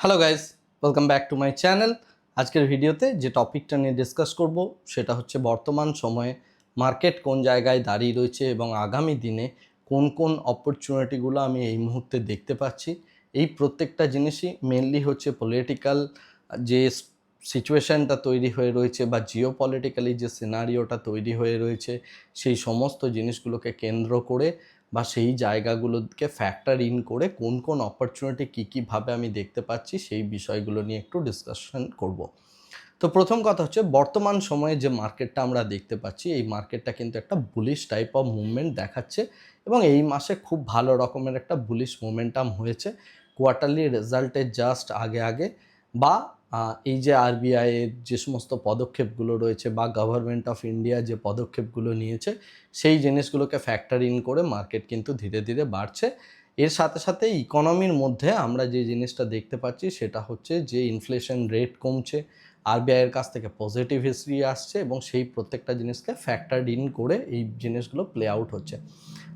Hello guys welcome back to my channel আজকের ভিডিওতে যে টপিকটা নিয়ে ডিসকাস করব, সেটা হচ্ছে বর্তমান সময়ে মার্কেট কোন জায়গায় দাঁড়িয়ে রয়েছে এবং আগামী দিনে কোন কোন অপরচুনিটিগুলো আমি এই মুহূর্তে দেখতে পাচ্ছি। এই প্রত্যেকটা জিনিসই মেনলি হচ্ছে পলিটিক্যাল যে সিচুয়েশানটা তৈরি হয়ে রয়েছে বা জিও পলিটিক্যালি যে সিনারিওটা তৈরি হয়ে রয়েছে, সেই সমস্ত জিনিসগুলোকে কেন্দ্র করে বা সেই জায়গাগুলোকে ফ্যাক্টর ইন করে কোন কোন অপরচুনিটি কী কীভাবে আমি দেখতে পাচ্ছি সেই বিষয়গুলো নিয়ে একটু ডিসকাশন করব। তো প্রথম কথা হচ্ছে বর্তমান সময়ে যে মার্কেটটা আমরা দেখতে পাচ্ছি, এই মার্কেটটা কিন্তু একটা বুলিশ টাইপ অফ মুভমেন্ট দেখাচ্ছে এবং এই মাসে খুব ভালো রকমের একটা বুলিশ মোমেন্টাম হয়েছে। কোয়ার্টারলি রেজাল্টের জাস্ট আগে আগে বা এই যে আরবিআই এর যে সমস্ত পদক্ষেপগুলো রয়েছে বা গভর্নমেন্ট অফ ইন্ডিয়া যে পদক্ষেপগুলো নিয়েছে, সেই জিনিসগুলোকে ফ্যাক্টর ইন করে মার্কেট কিন্তু ধীরে ধীরে বাড়ছে। এর সাথে সাথে ইকোনমির মধ্যে আমরা যে জিনিসটা দেখতে পাচ্ছি, সেটা হচ্ছে যে ইনফ্লেশন রেট কমছে আরবিআইয়ের কাছ থেকে পজিটিভ হিস্ট্রি আসছে এবং সেই প্রত্যেকটা জিনিসকে ফ্যাক্টর ইন করে এই জিনিসগুলো প্লে আউট হচ্ছে।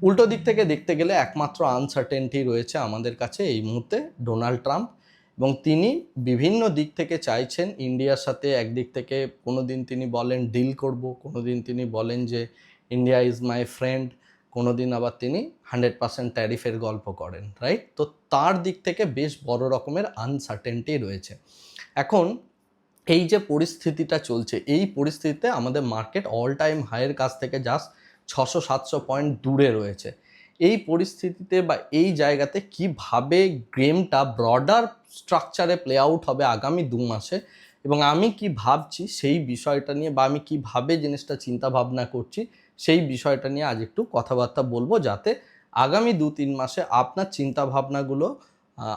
উল্টো দিক থেকে দেখতে গেলে একমাত্র আনসার্টেনটি রয়েছে আমাদের কাছে এই মুহূর্তে ডোনাল্ড ট্রাম্প এবং তিনি বিভিন্ন দিক থেকে চাইছেন ইন্ডিয়ার সাথে একদিক থেকে কোনো দিন তিনি বলেন ডিল করব কোনো দিন তিনি বলেন যে ইন্ডিয়া ইজ মাই ফ্রেন্ড কোনো দিন আবার তিনি হান্ড্রেড পার্সেন্ট ট্যারিফের গল্প করেন, রাইট? তো তার দিক থেকে বেশ বড় রকমের আনসার্টেনটি রয়েছে। এখন এই যে পরিস্থিতিটা চলছে, এই পরিস্থিতিতে আমাদের মার্কেট অল টাইম হাইয়ের কাছ থেকে জাস্ট ছশো সাতশো পয়েন্ট দূরে রয়েছে। এই পরিস্থিতিতে বা এই জায়গাতে কীভাবে গেমটা ব্রডার স্ট্রাকচারে প্লে আউট হবে আগামী দু মাসে এবং আমি কি ভাবছি সেই বিষয়টা নিয়ে বা আমি কীভাবে জিনিসটা চিন্তা ভাবনা করছি সেই বিষয়টা নিয়ে আজ একটু কথাবার্তা বলব যাতে আগামী দু তিন মাসে আপনার চিন্তা ভাবনাগুলো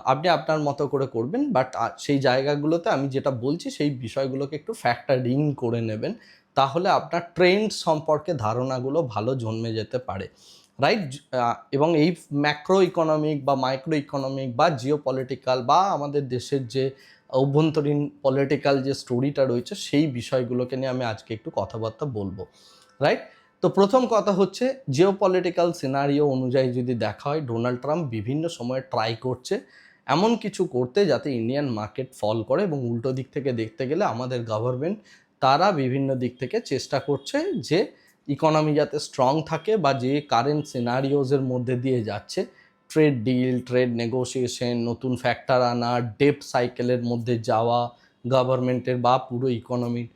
আপনি আপনার মতো করে করবেন বাট সেই জায়গাগুলোতে আমি যেটা বলছি সেই বিষয়গুলোকে একটু ফ্যাক্টর করে নেবেন তাহলে আপনার ট্রেন্ড সম্পর্কে ধারণাগুলো ভালো জন্মে যেতে পারে। রাইট এবং এই ম্যাক্রো ইকোনমিক বা মাইক্রো ইকোনমিক বা জিও পলিটিক্যাল বা আমাদের দেশের যে অভ্যন্তরীণ পলিটিক্যাল যে স্টোরিটা রয়েছে, সেই বিষয়গুলোকে নিয়ে আমি আজকে একটু কথাবার্তা বলব রাইট তো প্রথম কথা হচ্ছে জিও পলিটিক্যাল সিনারিও অনুযায়ী যদি দেখা হয় ডোনাল্ড ট্রাম্প বিভিন্ন সময়ে ট্রাই করছে এমন কিছু করতে যাতে ইন্ডিয়ান মার্কেট ফল করে এবং উল্টো দিক থেকে দেখতে গেলে আমাদের গভর্নমেন্ট তারা বিভিন্ন দিক থেকে চেষ্টা করছে যে ইকোনমি যাতে স্ট্রং থাকে বা যে কারেন্ট সিনারিওজের মধ্যে দিয়ে যাচ্ছে ট্রেড ডিল ট্রেড নেগোসিয়েশন নতুন ফ্যাক্টর আনা ডেপ সাইকেলের মধ্যে যাওয়া গভর্নমেন্টের বা পুরো ইকোনমির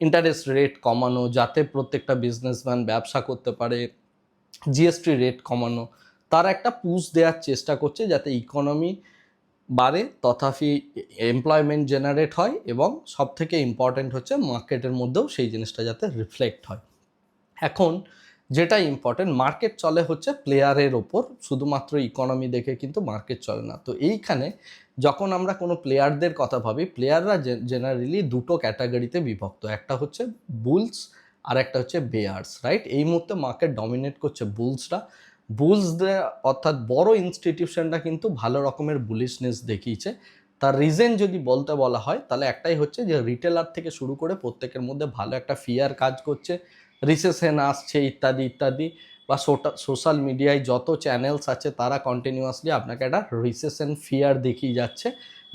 ইন্টারেস্ট রেট কমানো, যাতে প্রত্যেকটা বিজনেসম্যান ব্যবসা করতে পারে জিএসটি রেট কমানো, তার একটা পুশ দেওয়ার চেষ্টা করছে যাতে ইকোনমি বাড়ে, তথাপি এমপ্লয়মেন্ট জেনারেট হয় এবং সব থেকে ইম্পর্ট্যান্ট হচ্ছে মার্কেটের মধ্যেও সেই জিনিসটা যাতে রিফ্লেক্ট হয়। এখন যেটা ইম্পর্টেন্ট মার্কেট চলে হচ্ছে প্লেয়ারের ওপর, শুধুমাত্র ইকোনমি দেখে কিন্তু মার্কেট চলে না। তো এইখানে যখন আমরা কোনো প্লেয়ারদের কথা ভাবি প্লেয়াররা জেনারেলি দুটো ক্যাটাগরিতে বিভক্ত। একটা হচ্ছে বুলস আর একটা হচ্ছে বেয়ার্স রাইট এই মুহূর্তে মার্কেট ডমিনেট করছে বুলসরা বুলসদের অর্থাৎ বড় ইনস্টিটিউশনটা কিন্তু ভালো রকমের বুলিশনেস দেখিয়েছে। তার রিজেন যদি বলতে বলা হয়, তাহলে একটাই হচ্ছে যে রিটেলার থেকে শুরু করে প্রত্যেকের মধ্যে ভালো একটা ফিয়ার কাজ করছে। রিসেশন আসছে, ইত্যাদি ইত্যাদি, বা সোশ্যাল মিডিয়ায় যত চ্যানেলস আছে তারা কন্টিনিউয়াসলি আপনাকে একটা রিসেশন ফিয়ার দেখিয়ে যাচ্ছে,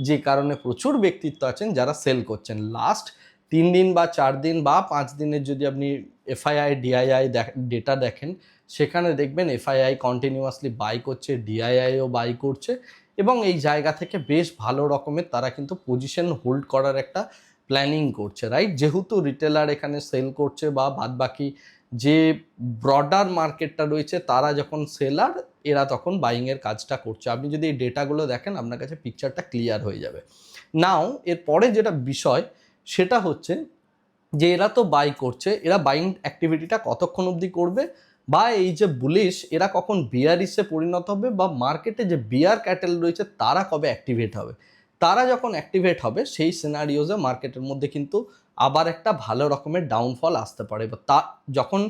যে কারণে প্রচুর ব্যক্তিত্ব আছেন যারা সেল করছেন। লাস্ট তিন দিন বা চার দিন বা পাঁচ দিনের যদি আপনি এফআইআই ডিআইআই ডেটা দেখেন, সেখানে দেখবেন এফআইআই কন্টিনিউয়াসলি বাই করছে ডিআইআইও বাই করছে, এবং এই জায়গা থেকে বেশ ভালো রকমের তারা কিন্তু পজিশন হোল্ড করার একটা প্ল্যানিং করছে রাইট যেহেতু রিটেলার এখানে সেল করছে বা বাদবাকি যে ব্রডার মার্কেটটা রয়েছে, তারা যখন সেলার এরা তখন বাইংয়ের কাজটা করছে। আপনি যদি এই ডেটাগুলো দেখেন, আপনার কাছে পিকচারটা ক্লিয়ার হয়ে যাবে। নাও এরপরে যেটা বিষয়, সেটা হচ্ছে যে এরা তো বাই করছে, এরা বাইং অ্যাক্টিভিটিটা কতক্ষণ অবধি করবে? বা এই যে বুলিশ এরা কখন বিয়ারিসে পরিণত হবে? বা মার্কেটে যে বিয়ার ক্যাটেল রয়েছে, তারা কবে অ্যাক্টিভেট হবে? তারা যখন অ্যাক্টিভেট হবে, সেই সিনারিওজে মার্কেটের মধ্যে কিন্তু আবার একটা ভালো রকমের ডাউনফল আসতে পারে। বা তা যখন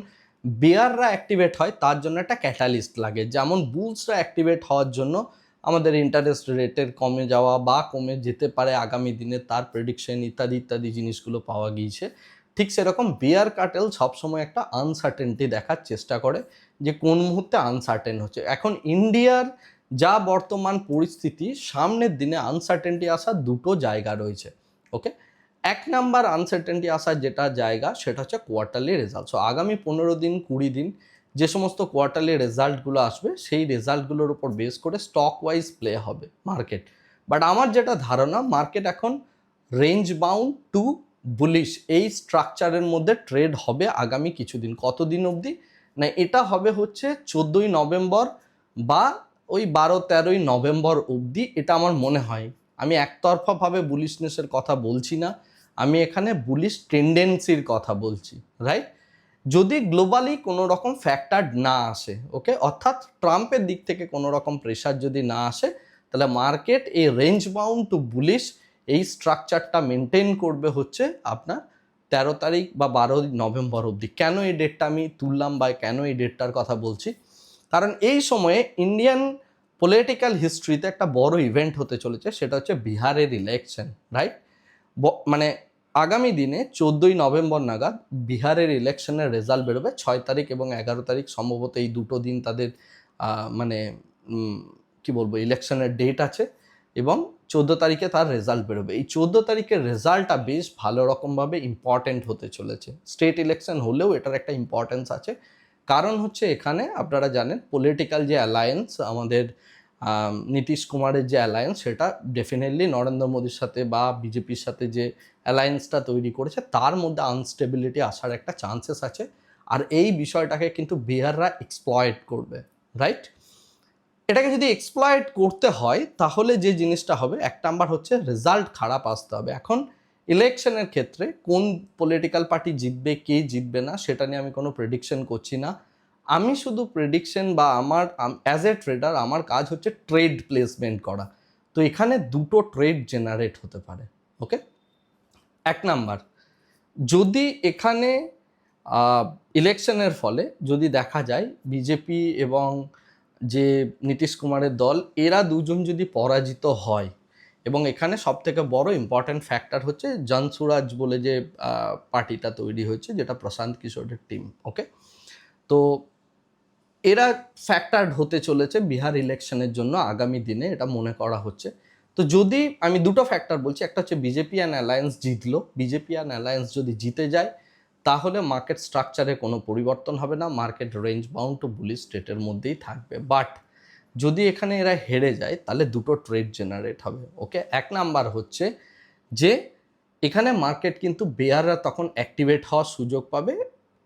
বেয়াররা অ্যাক্টিভেট হয়, তার জন্য একটা ক্যাটালিস্ট লাগে। যেমন বুলসরা অ্যাক্টিভেট হওয়ার জন্য আমাদের ইন্টারেস্ট রেটের কমে যাওয়া বা কমে যেতে পারে আগামী দিনে, তার প্রেডিকশন ইত্যাদি ইত্যাদি জিনিসগুলো পাওয়া গিয়েছে। ঠিক সেরকম বিয়ার কাটেল সবসময় একটা আনসার্টেনটি দেখার চেষ্টা করে যে কোন মুহূর্তে আনসার্টেন হচ্ছে। এখন ইন্ডিয়ার যা বর্তমান পরিস্থিতি, সামনের দিনে আনসার্টেনটি আসার দুটো জায়গা রয়েছে ওকে এক নাম্বার আনসার্টেনটি আসার যেটা জায়গা, সেটা হচ্ছে কোয়ার্টারলি রেজাল্ট সো আগামী পনেরো দিন, কুড়ি দিন যে সমস্ত কোয়ার্টারলি রেজাল্টগুলো আসবে, সেই রেজাল্টগুলোর উপর বেস করে স্টক ওয়াইজ প্লে হবে মার্কেট বাট আমার যেটা ধারণা মার্কেট এখন রেঞ্জ বাউন্ড টু বুলিশ এই স্ট্রাকচারের মধ্যে ট্রেড হবে আগামী কিছুদিন, কতদিন অবধি? না, এটা হবে হচ্ছে চোদ্দোই নভেম্বর বা ওই বারো তেরোই নভেম্বর অবধি এটা আমার মনে হয়। আমি একতরফাভাবে বুলিশনেসের কথা বলছি না। আমি এখানে বুলিশ টেন্ডেন্সির কথা বলছি রাইট যদি গ্লোবালি কোনো রকম ফ্যাক্টর না আসে ওকে অর্থাৎ ট্রাম্পের দিক থেকে কোনো রকম প্রেশার যদি না আসে, তাহলে মার্কেট এই রেঞ্জ বাউন্ড টু বুলিশ এই স্ট্রাকচারটা মেনটেন করবে হচ্ছে আপনার তেরো তারিখ বা বারো নভেম্বর অবধি। কেন এই ডেটটা আমি তুললাম বা কেন এই ডেটটার কথা বলছি? কারণ এই সময়ে ইন্ডিয়ান পলিটিক্যাল হিস্ট্রিতে একটা বড় ইভেন্ট হতে চলেছে, সেটা হচ্ছে বিহারের ইলেকশন রাইট মানে আগামী দিনে চোদ্দোই নভেম্বর নাগাদ বিহারের ইলেকশনের রেজাল্ট বেরোবে, ছয় তারিখ এবং এগারো তারিখ সম্ভবত এই দুটো দিন তাদের মানে কি বলব ইলেকশনের ডেট আছে এবং চোদ্দ তারিখে তার রেজাল্ট বেরোবে। এই চোদ্দ তারিখের রেজাল্টটা বেশ ভালো রকমভাবে ইম্পর্ট্যান্ট হতে চলেছে। স্টেট ইলেকশন হলেও এটার একটা ইম্পর্টেন্স আছে। কারণ হচ্ছে এখানে আপনারা জানেন পলিটিক্যাল যে অ্যালায়েন্স আমাদের আম, নীতিশ কুমারের যে অ্যালায়েন্স সেটা ডেফিনেটলি নরেন্দ্র মোদীর সাথে বা বিজেপির সাথে যে অ্যালায়েন্সটা তৈরি করেছে তার মধ্যে আনস্টেবিলিটি আসার একটা চান্সেস আছে। আর এই বিষয়টাকে কিন্তু বিহাররা এক্সপ্লয়েড করবে রাইট এটাকে যদি এক্সপ্লয়েড করতে হয় তাহলে যে জিনিসটা হবে এক নাম্বার হচ্ছে রেজাল্ট খারাপ আসতে হবে। এখন ইলেকশনের ক্ষেত্রে কোন পলিটিক্যাল পার্টি জিতবে, কে জিতবে না, সেটা নিয়ে আমি কোনো প্রেডিকশন করছি না। আমি শুধু প্রেডিকশন বা আমার অ্যাজ এ ট্রেডার আমার কাজ হচ্ছে ট্রেড প্লেসমেন্ট করা। তো এখানে দুটো ট্রেড জেনারেট হতে পারে ওকে এক নাম্বার, যদি এখানে ইলেকশনের ফলে যদি দেখা যায় বিজেপি এবং যে নীতিশ কুমারের দল, এরা দুজন যদি পরাজিত হয় এবং এখানে সব থেকে বড় ইম্পর্ট্যান্ট ফ্যাক্টর হচ্ছে জনসুরাজ বলে যে পার্টিটা তৈরি হয়েছে, যেটা প্রশান্ত কিশোরের টিম ওকে তো এরা ফ্যাক্টর হতে চলেছে বিহার ইলেকশনের জন্য আগামী দিনে, এটা মনে করা হচ্ছে। তো যদি আমি দুটো ফ্যাক্টর বলছি, একটা হচ্ছে বিজেপি অ্যান্ড অ্যালায়েন্স জিতলো। বিজেপি অ্যান্ড অ্যালায়েন্স যদি জিতে যায়, তাহলে মার্কেট স্ট্রাকচারে কোনো পরিবর্তন হবে না market range bound to bully স্টেটের মধ্যেই থাকবে। বাট যদি এখানে এরা হেরে যায়, তাহলে দুটো ট্রেড জেনারেট হবে ওকে এক নাম্বার হচ্ছে যে, এখানে মার্কেট কিন্তু বেয়াররা তখন অ্যাক্টিভেট হওয়ার সুযোগ পাবে।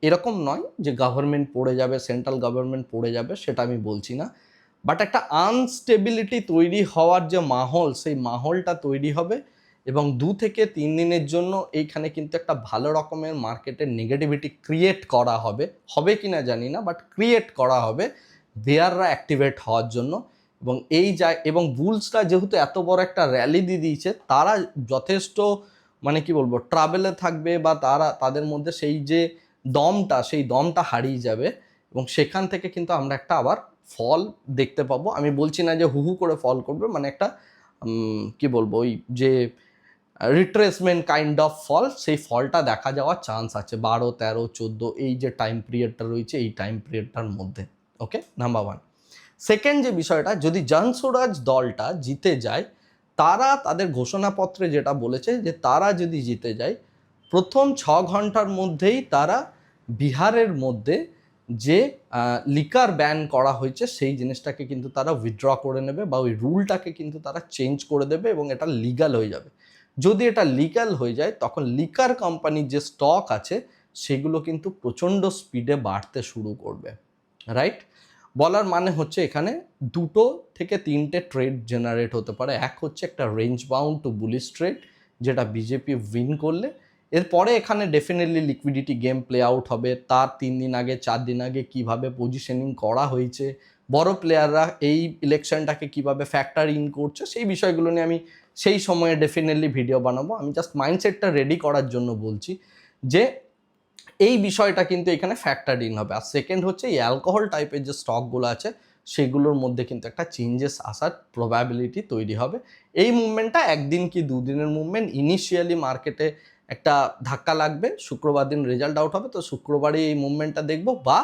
এরকম নয় যে গভর্নমেন্ট পড়ে যাবে সেন্ট্রাল গভর্নমেন্ট পড়ে যাবে, সেটা আমি বলছি না। বাট একটা আনস্টেবিলিটি তৈরি হওয়ার যে মাহল, সেই মাহলটা তৈরি হবে এবং দু থেকে তিন দিনের জন্য এইখানে কিন্তু একটা ভালো রকমের মার্কেটের নেগেটিভিটি ক্রিয়েট করা হবে। হবে কি না জানি না বাট ক্রিয়েট করা হবে। বেয়াররা অ্যাক্টিভেট হওয়ার জন্য এবং এই যা, এবং বুলসরা যেহেতু এত বড় একটা র্যালি দিয়ে দিয়েছে, তারা যথেষ্ট মানে কি বলব ট্রাভেলে থাকবে বা তারা, তাদের মধ্যে সেই যে দমটা, সেই দমটা হারিয়ে যাবে এবং সেখান থেকে কিন্তু আমরা একটা আবার ফল দেখতে পাবো। আমি বলছি না যে হুহু করে ফল করবে মানে একটা কি বলব, ওই যে রিট্রেসমেন্ট কাইন্ড অফ ফল সেই ফলটা দেখা যাওয়ার চান্স আছে। বারো, তেরো, চোদ্দ, এই যে টাইম পিরিয়ডটা রয়েছে, এই টাইম পিরিয়ডটার মধ্যে। ওকে নাম্বার ওয়ান সেকেন্ড যে বিষয়টা, যদি জনসুরাজ দলটা জিতে যায়, তারা তাদের ঘোষণাপত্রে যেটা বলেছে যে তারা যদি জিতে যায়, প্রথম ছ ঘণ্টার মধ্যেই তারা বিহারের মধ্যে যে লিকার ব্যান করা হয়েছে, সেই জিনিসটাকে কিন্তু তারা উইথড্র করে নেবে বা ওই রুলটাকে কিন্তু তারা চেঞ্জ করে দেবে এবং এটা লিগাল হয়ে যাবে। যদি এটা লিগাল হয়ে যায়, তখন লিকার কোম্পানির যে স্টক আছে, সেগুলো কিন্তু প্রচণ্ড স্পিডে বাড়তে শুরু করবে। রাইট বলার মানে হচ্ছে এখানে দুটো থেকে তিনটে ট্রেড জেনারেট হতে পারে। এক হচ্ছে একটা range bound to bullish trade যেটা বিজেপি উইন করলে। এরপরে এখানে definitely liquidity game play out হবে। তার তিন দিন আগে, চার দিন আগে কীভাবে পজিশনিং করা হয়েছে, বড় প্লেয়াররা এই ইলেকশনটাকে কীভাবে ফ্যাক্টর ইন করছে, সেই বিষয়গুলো নিয়ে আমি সেই সময়ে ডেফিনেটলি ভিডিও বানাবো। আমি জাস্ট মাইন্ডসেটটা রেডি করার জন্য বলছি যে এই বিষয়টা কিন্তু এখানে ফ্যাক্টর ইন হবে। আর সেকেন্ড হচ্ছে এই অ্যালকোহল টাইপের যে স্টকগুলো আছে, সেগুলোর মধ্যে কিন্তু একটা চেঞ্জেস আসার প্রবাবিলিটি তৈরি হবে। এই মুভমেন্টটা একদিন কি দুদিনের মুভমেন্ট ইনিশিয়ালি মার্কেটে একটা ধাক্কা লাগবে, শুক্রবার দিন রেজাল্ট আউট হবে, তো শুক্রবারে এই মুভমেন্টটা দেখব বা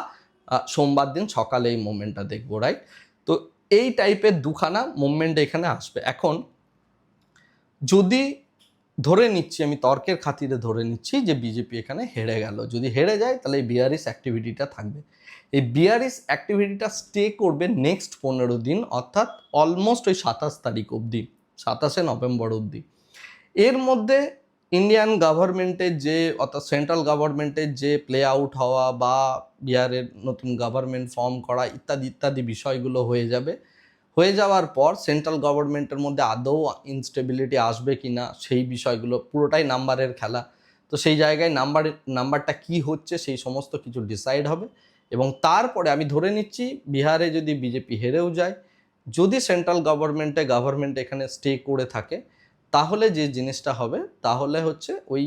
সোমবার দিন সকালে এই মুভমেন্টটা দেখব রাইট তো এই টাইপের দুখানা মুভমেন্ট এখানে আসবে। এখন, যদি ধরে নিচ্ছি, আমি তর্কের খাতিরে ধরে নিচ্ছি যে বিজেপি এখানে হেরে গেল। যদি হেরে যায়, তাহলে এই বিয়ারিস অ্যাক্টিভিটিটা থাকবে। এই বিয়ারিস অ্যাক্টিভিটিটা স্টে করবে নেক্সট পনেরো দিন, অর্থাৎ অলমোস্ট ওই সাতাশ তারিখ অবধি, সাতাশে নভেম্বর অবধি। এর মধ্যে ইন্ডিয়ান গভর্নমেন্টের যে, অর্থাৎ সেন্ট্রাল গভর্নমেন্টের যে প্লে আউট হওয়া বা বিহারের নতুন গভর্নমেন্ট ফর্ম করা ইত্যাদি ইত্যাদি বিষয়গুলো হয়ে যাবে। হয়ে যাওয়ার পর সেন্ট্রাল গভর্নমেন্টের মধ্যে আদৌ ইনস্টেবিলিটি আসবে কি না সেই বিষয়গুলো পুরোটাই নাম্বারের খেলা। তো সেই জায়গায় নাম্বার নাম্বারটা কি হচ্ছে সেই সমস্ত কিছু ডিসাইড হবে। এবং তারপরে আমি ধরে নিচ্ছি, বিহারে যদি বিজেপি হেরেও যায়, যদি সেন্ট্রাল গভর্নমেন্টে গভর্নমেন্ট এখানে স্টে করে থাকে, তাহলে যে জিনিসটা হবে, তাহলে হচ্ছে ওই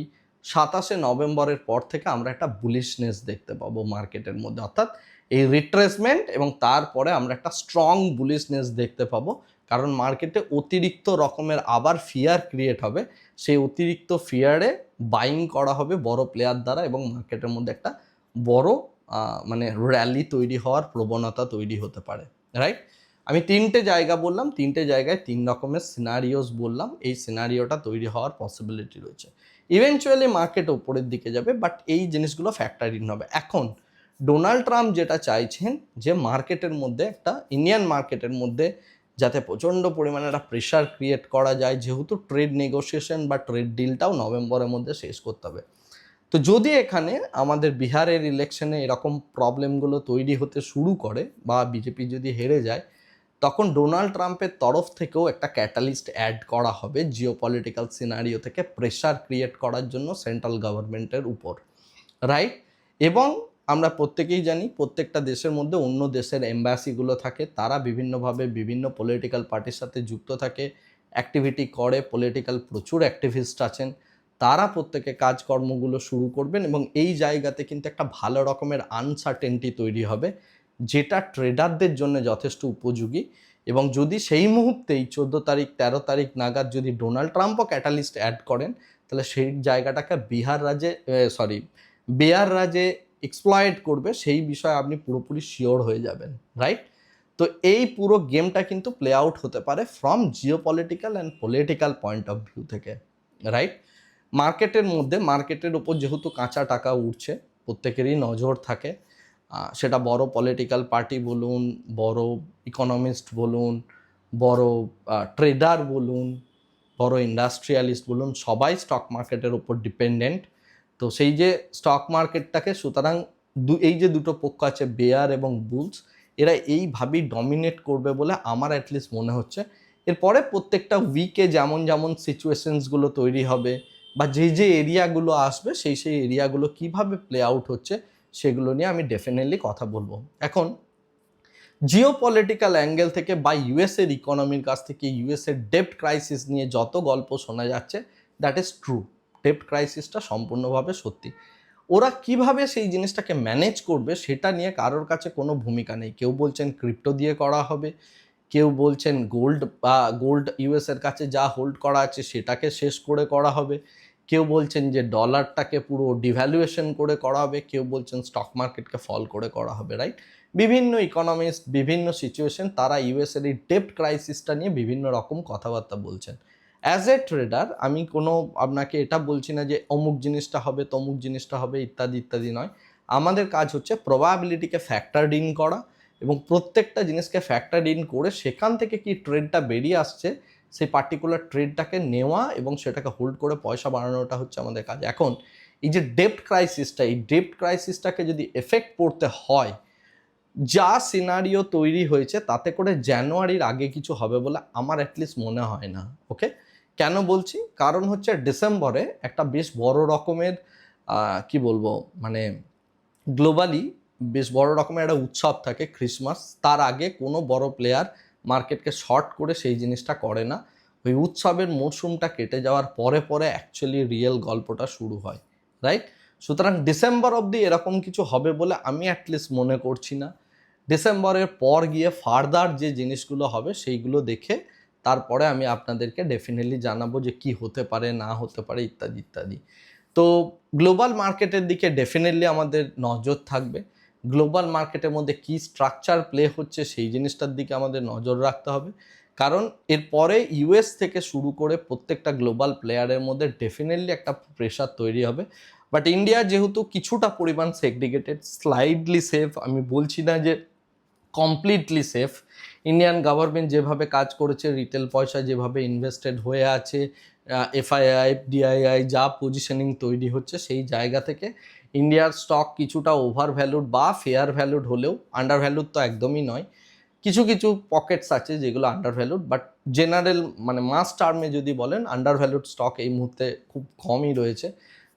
সাতাশে নভেম্বরের পর থেকে আমরা একটা বুলিশনেস দেখতে পাবো মার্কেটের মধ্যে। অর্থাৎ এই রিট্রেসমেন্ট এবং তারপরে আমরা একটা স্ট্রং বুলিশনেস দেখতে পাবো। কারণ মার্কেটে অতিরিক্ত রকমের আবার ফিয়ার ক্রিয়েট হবে। সেই অতিরিক্ত ফিয়ারে বাইং করা হবে বড় প্লেয়ার দ্বারা এবং মার্কেটের মধ্যে একটা বড় মানে র্যালি তৈরি হওয়ার প্রবণতা তৈরি হতে পারে রাইট আমি তিনটে জায়গা বললাম, তিনটে জায়গায় তিন রকমের সিনারিওস বললাম। এই সিনারিওটা তৈরি হওয়ার পসিবিলিটি রয়েছে। ইভেনচুয়ালি মার্কেট ওপরের দিকে যাবে বাট এই জিনিসগুলো ফ্যাক্টর হবে। এখন ডোনাল্ড ট্রাম্প যেটা চাইছেন যে মার্কেটের মধ্যে একটা ইন্ডিয়ান মার্কেটের মধ্যে যাতে প্রচণ্ড পরিমাণে একটা প্রেশার ক্রিয়েট করা যায়, যেহেতু ট্রেড নেগোসিয়েশন বা ট্রেড ডিলটাও নভেম্বরের মধ্যে শেষ করতে হবে। তো যদি এখানে আমাদের বিহারের ইলেকশনে এরকম প্রবলেমগুলো তৈরি হতে শুরু করে বা বিজেপি যদি হেরে যায়, তখন ডোনাল্ড ট্রাম্পের তরফ থেকেও একটা ক্যাটালিস্ট অ্যাড করা হবে জিও পলিটিক্যাল সিনারিও থেকে প্রেশার ক্রিয়েট করার জন্য সেন্ট্রাল গভর্নমেন্টের উপর। রাইট এবং আমরা প্রত্যেকেই জানি প্রত্যেকটা দেশের মধ্যে অন্য দেশের এম্বাসিগুলো থাকে, তারা বিভিন্নভাবে বিভিন্ন পলিটিক্যাল পার্টির সাথে যুক্ত থাকে অ্যাক্টিভিটি করে পলিটিক্যাল প্রচুর অ্যাক্টিভিস্ট আছেন, তারা প্রত্যেকে কাজকর্মগুলো শুরু করবেন এবং এই জায়গাতে কিন্তু একটা ভালো রকমের আনসার্টেনটি তৈরি হবে, যেটা ট্রেডারদের জন্য যথেষ্ট উপযোগী এবং যদি সেই মুহূর্তেই চোদ্দ তারিখ, তেরো তারিখ নাগাদ যদি ডোনাল্ড ট্রাম্পও ক্যাটালিস্ট অ্যাড করেন, তাহলে সেই জায়গাটাকে বিহার রাজ্যে সরি বেয়ার রাজ্যে এক্সপ্লয়েড করবে, সেই বিষয়ে আপনি পুরোপুরি শিওর হয়ে যাবেন রাইট তো এই পুরো গেমটা কিন্তু প্লে আউট হতে পারে from geopolitical and political point of view থেকে রাইট মার্কেটের মধ্যে মার্কেটের উপর যেহেতু কাঁচা টাকা উঠছে, প্রত্যেকেরই নজর থাকে সেটা বড় পলিটিক্যাল পার্টি বলুন, বড় ইকোনমিস্ট বলুন, বড় ট্রেডার বলুন, বড় ইন্ডাস্ট্রিয়ালিস্ট বলুন, সবাই স্টক মার্কেটের উপর ডিপেন্ডেন্ট তো সেই যে স্টক মার্কেটটাকে সুতরাং দু, এই যে দুটো পক্ষ আছে বেয়ার এবং বুলস এরা এইভাবেই ডমিনেট করবে বলে আমার অ্যাটলিস্ট মনে হচ্ছে। এরপরে প্রত্যেকটা উইকে যেমন যেমন সিচুয়েশনসগুলো তৈরি হবে বা যে যে এরিয়াগুলো আসবে, সেই সেই এরিয়াগুলো কীভাবে প্লে আউট হচ্ছে, সেগুলো নিয়ে আমি ডেফিনেটলি কথা বলব। এখন জিও পলিটিক্যাল অ্যাঙ্গেল থেকে বা ইউএসের ইকোনমির কাছ থেকে ইউএসের ডেপ্ট ক্রাইসিস নিয়ে যত গল্প শোনা যাচ্ছে দ্যাট ইজ ট্রু ডেপ্ট ক্রাইসিসটা সম্পূর্ণভাবে সত্যি। ওরা কীভাবে সেই জিনিসটাকে ম্যানেজ করবে সেটা নিয়ে কারোর কাছে কোনো ভূমিকা নেই। কেউ বলছেন ক্রিপ্টো দিয়ে করা হবে, কেউ বলছেন গোল্ড বা গোল্ড ইউএসের কাছে যা হোল্ড করা আছে সেটাকে শেষ করে করা হবে। কেউ বলছেন যে ডলারটাকে পুরো ডিভ্যালুয়েশন করে করা হবে, কেউ বলছেন স্টক মার্কেটকে ফল করে করা হবে রাইট বিভিন্ন ইকোনমিস্ট বিভিন্ন সিচুয়েশন তারা ইউএসের এই ডেপ্ট ক্রাইসিসটা নিয়ে বিভিন্ন রকম কথাবার্তা বলছেন। অ্যাজ এ ট্রেডার আমি কোনো আপনাকে এটা বলছি না যে অমুক জিনিসটা হবে, তমুক জিনিসটা হবে, ইত্যাদি ইত্যাদি নয়। আমাদের কাজ হচ্ছে প্রবাবিলিটিকে ফ্যাক্টর ইন করা এবং প্রত্যেকটা জিনিসকে ফ্যাক্টর ইন করে সেখান থেকে কি ট্রেডটা বেরিয়ে আসছে, সেই পার্টিকুলার ট্রেডটাকে নেওয়া এবং সেটাকে হোল্ড করে পয়সা বাড়ানোটা হচ্ছে আমাদের কাজ। এখন, এই যে ডেপ্ট ক্রাইসিসটা এই ডেপ্ট ক্রাইসিসটাকে যদি এফেক্ট পড়তে হয়, যা সিনারিও তৈরি হয়েছে, তাতে করে জানুয়ারির আগে কিছু হবে বলে আমার অ্যাটলিস্ট মনে হয় না ওকে কেন বলছি? কারণ হচ্ছে ডিসেম্বরে একটা বেশ বড় রকমের কি বলব মানে গ্লোবালি বেশ বড় রকমের একটা উৎসব থাকে ক্রিসমাস। তার আগে কোনো বড় প্লেয়ার মার্কেটকে শর্ট করে সেই জিনিসটা করে না। ওই উৎসবের মরশুমটা কেটে যাওয়ার পরে পরে অ্যাকচুয়ালি রিয়েল গল্পটা শুরু হয়, রাইট? সুতরাং ডিসেম্বর অবধি এরকম কিছু হবে বলে আমি অ্যাটলিস্ট মনে করছি না। ডিসেম্বরের পর গিয়ে ফার্দার যে জিনিসগুলো হবে সেইগুলো দেখে তারপরে আমি আপনাদেরকে ডেফিনেটলি জানাব যে কি হতে পারে, না হতে পারে, ইত্যাদি ইত্যাদি। তো গ্লোবাল মার্কেটের দিকে ডেফিনেটলি আমাদের নজর থাকবে। গ্লোবাল মার্কেটের মধ্যে কী স্ট্রাকচার প্লে হচ্ছে সেই জিনিসটার দিকে আমাদের নজর রাখতে হবে। কারণ এরপরে ইউএস থেকে শুরু করে প্রত্যেকটা গ্লোবাল প্লেয়ারের মধ্যে ডেফিনেটলি একটা প্রেশার তৈরি হবে। বাট ইন্ডিয়া যেহেতু কিছুটা পরিমাণ সেগ্রিগেটেড স্লাইডলি সেফ আমি বলছি না যে কমপ্লিটলি সেফ ইন্ডিয়ান গভর্নমেন্ট যেভাবে কাজ করেছে রিটেল পয়সা যেভাবে ইনভেস্টেড হয়ে আছে এফআইআই ডিআইআই যা পজিশনিং তৈরি হচ্ছে, সেই জায়গা থেকে ইন্ডিয়ার স্টক কিছুটা ওভার ভ্যালুড বা ফেয়ার ভ্যালুড হলেও আন্ডার ভ্যালুড তো একদমই নয়। কিছু কিছু পকেটস আছে যেগুলো আন্ডার ভ্যালুড বাট জেনারেল মানে মাস টার্মে যদি বলেন আন্ডার ভ্যালুড স্টক এই মুহূর্তে খুব কমই রয়েছে।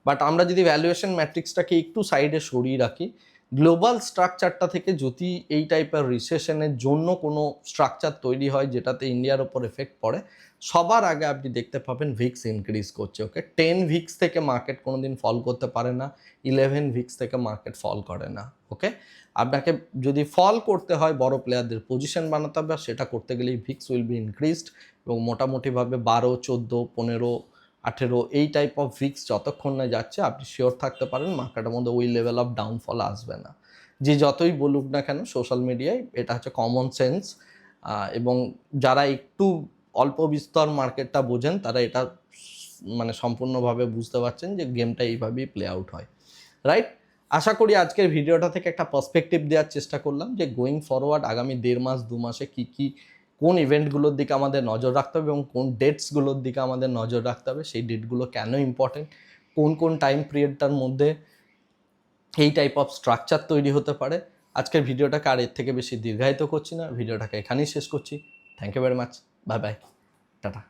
বাট আমরা যদি ভ্যালুয়েশন ম্যাট্রিক্সটাকে একটু সাইডে সরিয়ে রাখি গ্লোবাল স্ট্রাকচারটা থেকে যদি এই টাইপের রিসেশনের জন্য কোনো স্ট্রাকচার তৈরি হয় যেটাতে ইন্ডিয়ার ওপর এফেক্ট পড়ে, সবার আগে আপনি দেখতে পাবেন ভিক্স ইনক্রিজ করছে ওকে টেন ভিক্স থেকে মার্কেট কোনো দিন ফল করতে পারে না ইলেভেন ভিক্স থেকে মার্কেট ফল করে না ওকে আপনাকে যদি ফল করতে হয় বড় প্লেয়ারদের পজিশন বানাতে হবে সেটা করতে গেলেই ভিক্স উইল বি ইনক্রিজড এবং মোটামুটিভাবে বারো, চোদ্দ, পনেরো আঠেরো, এই টাইপ অফ ভিক্স যতক্ষণ না যাচ্ছে, আপনি শিওর থাকতে পারেন মার্কেটের মধ্যে ওই লেভেল অফ ডাউনফল আসবে না। যে যতই বলুক না কেন সোশ্যাল মিডিয়ায় এটা হচ্ছে কমন সেন্স এবং যারা একটু অল্প বিস্তর মার্কেটটা বোঝেন, তারা এটা মানে সম্পূর্ণভাবে বুঝতে পারছেন যে গেমটা এইভাবেই প্লে আউট হয়। রাইট আশা করি আজকের ভিডিওটা থেকে একটা পার্সপেক্টিভ দেওয়ার চেষ্টা করলাম যে গোয়িং ফরওয়ার্ড আগামী দেড় মাস, দু মাসে কী কী কোন ইভেন্টগুলোর দিকে আমাদের নজর রাখতে হবে এবং কোন ডেটসগুলোর দিকে আমাদের নজর রাখতে হবে, সেই ডেটগুলো কেন ইম্পর্টেন্ট কোন কোন টাইম পিরিয়ডটার মধ্যে এই টাইপ অফ স্ট্রাকচার তৈরি হতে পারে? আজকের ভিডিওটাকে আর এর থেকে বেশি দীর্ঘায়িত করছি না, ভিডিওটাকে এখানেই শেষ করছি। Thank you very much bye bye tata